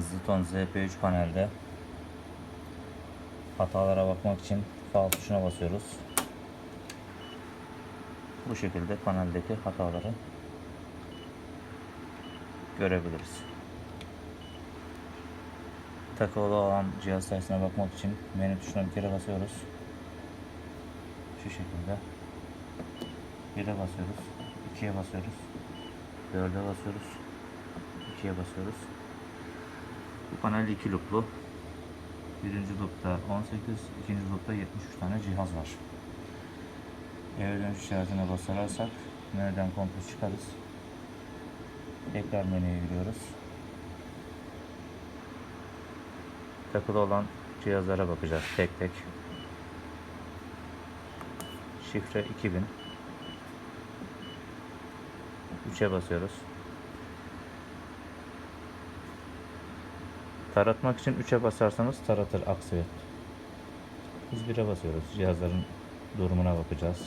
Ziton ZP3 panelde hatalara bakmak için faal tuşuna basıyoruz. Bu şekilde paneldeki hataları görebiliriz. Takılı olan cihaz sayısına bakmak için menü tuşuna bir kere basıyoruz. Şu şekilde. 1'e basıyoruz. 2'ye basıyoruz. 4'e basıyoruz. 2'ye basıyoruz. Bu panel 2 looplu. Birinci loopta 18, ikinci loopta 73 tane cihaz var. Eve dönüş işaretine basarsak menüden komple çıkarız. Tekrar menüye giriyoruz. Takılı olan cihazlara bakacağız tek tek. Şifre 2000. 3'e basıyoruz. Taratmak için 3'e basarsanız taratır aksiyet. Biz 1'e basıyoruz. Cihazların durumuna bakacağız.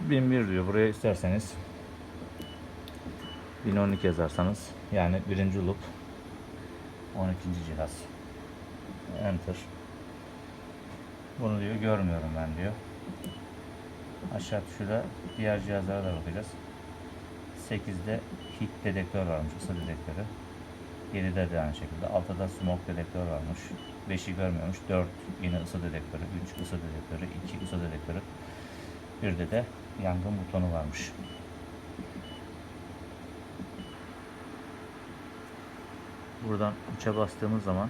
1001 diyor. Buraya isterseniz 1012 yazarsanız yani birinci loop 12. cihaz. Enter. Bunu diyor görmüyorum ben diyor. Aşağı tuşuyla diğer cihazlara da bakacağız. 8'de hit dedektör varmış, ısı dedektörü. 7'de de aynı şekilde. 6'da smoke dedektör varmış. 5'i görmüyormuş. 4 yine ısı dedektörü, 3 ısı dedektörü, 2 ısı dedektörü. 1'de de yangın butonu varmış. Buradan 3'e bastığımız zaman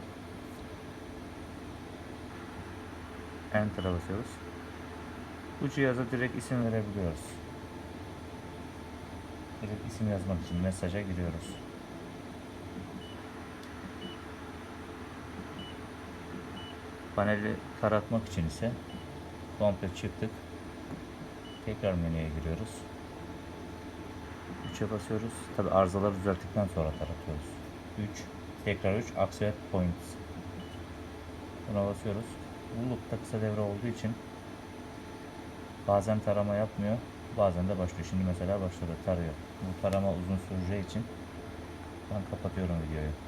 Enter'a basıyoruz. Bu cihaza direkt isim verebiliyoruz. Direkt isim yazmak için mesaja giriyoruz. Paneli taratmak için ise komple çıktık. Tekrar menüye giriyoruz. 3'e basıyoruz. Tabi arızaları düzelttikten sonra taratıyoruz. 3, tekrar 3, Accept Points. Buna basıyoruz. Bu loop'ta kısa devre olduğu için bazen tarama yapmıyor, bazen de başlıyor. Şimdi mesela başladı, tarıyor. Bu tarama uzun süreceği için ben kapatıyorum videoyu.